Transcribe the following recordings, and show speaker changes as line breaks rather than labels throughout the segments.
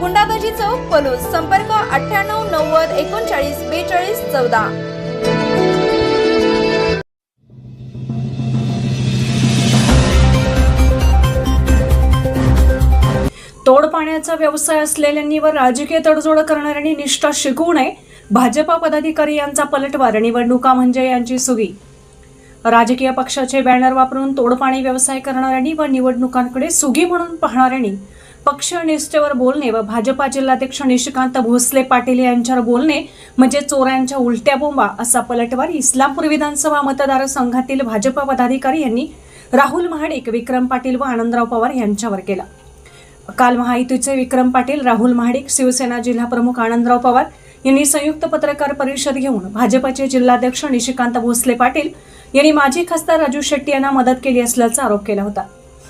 गुंडाबाजी चौक पलूस संपर्क अठ्ठ्याण्णव नव्वद एकोणचाळीस बेचाळीस चौदा.
तोड पाण्याचा व्यवसाय असलेल्यांनी व राजकीय तडजोड करणाऱ्यांनी निष्ठा शिकवू नये. भाजपा पदाधिकारी यांचा पलटवार निवडणुका म्हणजे यांची सुगी. राजकीय पक्षाचे बॅनर वापरून तोडपाणी व्यवसाय करणाऱ्यांनी व निवडणुकांकडे सुगी म्हणून पाहणाऱ्यांनी पक्षनिष्ठेवर बोलणे व भाजपा जिल्हाध्यक्ष निशिकांत भोसले पाटील यांच्यावर बोलणे म्हणजे चोरांच्या उलट्या बोंबा असा पलटवार इस्लामपूर विधानसभा मतदारसंघातील भाजपा पदाधिकारी यांनी राहुल महाडिक विक्रम पाटील व आनंदराव पवार यांच्यावर केला. काल महायुतीचे विक्रम पाटील राहुल महाडिक शिवसेना जिल्हा प्रमुख आनंदराव पवार यांनी संयुक्त पत्रकार परिषद घेऊन भाजपचे जिल्हाध्यक्ष निशिकांत भोसले पाटील यांनी माजी खासदार राजू शेट्टी यांना मदत केली असल्याचा आरोप केला होता.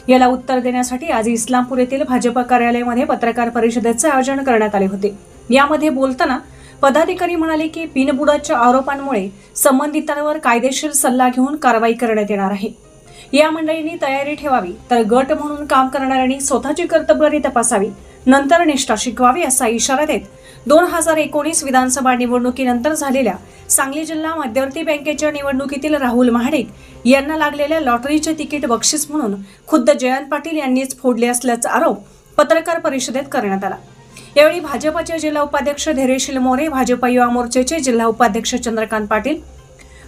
याला उत्तर देण्यासाठी आज इस्लामपूर येथील भाजप कार्यालयामध्ये पत्रकार परिषदेचे आयोजन करण्यात आले होते. यामध्ये बोलताना पदाधिकारी म्हणाले की बिनबुडाच्या आरोपांमुळे संबंधितांवर कायदेशीर सल्ला घेऊन कारवाई करण्यात येणार आहे. या मंडळींनी तयारी ठेवावी तर गट म्हणून काम करणाऱ्यांनी स्वतःची कर्तव्यारी तपासावी नंतर निष्ठा शिकवावी असा इशारा देत दोन हजार एकोणीस विधानसभा निवडणुकीनंतर झालेल्या सांगली जिल्हा मध्यवर्ती बँकेच्या निवडणुकीतील राहुल महाडिक यांना लागलेल्या लॉटरीचे तिकीट बक्षीस म्हणून खुद्द जयंत पाटील यांनीच फोडले असल्याचा आरोप पत्रकार परिषदेत करण्यात आला. यावेळी भाजपचे जिल्हा उपाध्यक्ष धैर्यशील मोरे भाजप युवा मोर्चाचे जिल्हा उपाध्यक्ष चंद्रकांत पाटील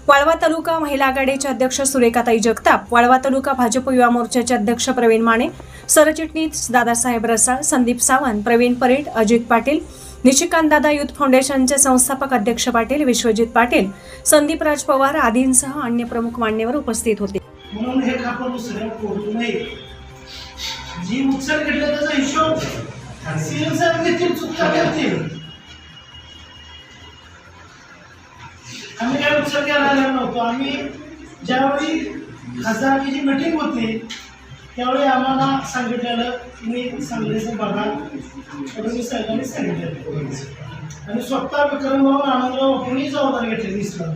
वाळवा तालुका महिला आघाडीच्या अध्यक्ष सुरेखाताई जगताप वाळवा तालुका भाजप युवा मोर्चाचे अध्यक्ष प्रवीण माने सरचिटणीस दादासाहेब रसाळ संदीप सावंत प्रवीण परेड अजित पाटील निशिकांत दादा युथ फाउंडेशनचे संस्थापक अध्यक्ष पाटील विश्वजित पाटील संदीप राज पवार आदींसह अन्य प्रमुख मान्यवर उपस्थित होते.
म्हणून हे खापर जी त्याचा हिशोब करतील. आम्ही काय विचार करायला आलेलो नव्हतो. आम्ही ज्यावेळी खासदारची जी मिटिंग होती त्यावेळी आम्हाला सांगितलेलं मी सांगलीचं बघा. फडणवीस साहेबांनी सांगितलेलं. आणि स्वतः विक्रमभाऊ आनंदराव आपणही जबाबदारी घेतलेली इस्लाम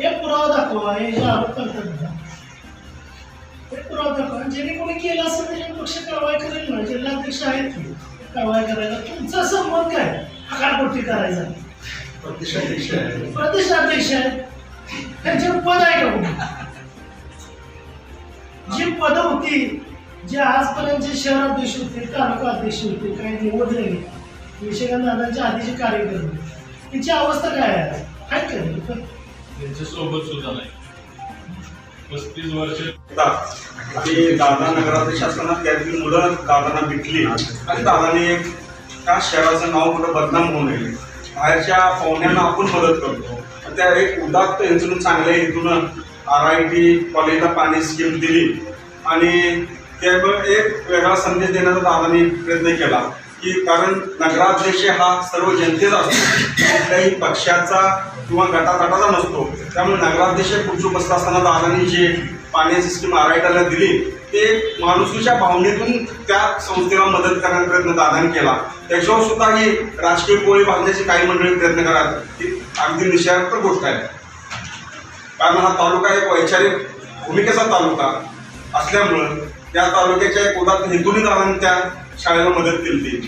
हे पुरावा दाखवा हे जे आरोप करतात हे पुरावा दाखवा. आणि ज्याने कोणी केलं असेल त्याच्या पक्ष कारवाई करेल ना. जिल्हाध्यक्ष आहेत कारवाई करायला. तुमचा संबंध काय? हकालपट्टी करायचा.
प्रदेशाध्यक्ष आहे.
प्रदेशाध्यक्ष आहेत त्यांच्यावर पद आहे का कुठे? जी पदं होती जे आजपर्यंत जे शहराध्यक्ष होते तालुका अध्यक्ष होते काही निवडले गेले विषयकांत दादांच्या आधीचे कार्यकर्ते तिची अवस्था काय आहे? आहेत का नाही?
त्यांच्यासोबत सुद्धा नाही. पस्तीस वर्ष
आणि दादा नगराध्यक्ष असताना त्यातील मुलं दादांना भेटली. आणि दादाने त्या शहराचं नाव कुठं बदनाम होऊ नये. बाहेरच्या पाहुण्यांना आपण मदत करतो. त्या एक उदात्त हेतून चांगल्या हेतून आर आय टी कॉलेजला पाणी स्कीम दिली. आणि त्यामुळे एक वेगळा संदेश देण्याचा दादानी प्रयत्न केला. की कारण नगराध्यक्ष हा सर्व जनतेचा असतो. कुठल्याही पक्षाचा किंवा गटातटाचा नसतो. त्यामुळे नगराध्यक्ष खुर्ची उपस्थित असताना दादांनी जे पाण्याची स्कीम आरायटाला दिली ते माणुसकीच्या भावनेतून त्या संस्थेला मदत करण्याचा प्रयत्न दादाने केला. त्याच्यावर सुद्धा ही राजकीय पोळी बांधण्याची काही मंडळी प्रयत्न करतात. ही अगदी निषेधार्थ गोष्ट आहे. कारण हा तालुका एक वैचारिक भूमिकेचा तालुका असल्यामुळं त्या तालुक्याच्या एक उदात्त हेतूने दादांनी त्या शाळेला मदत केली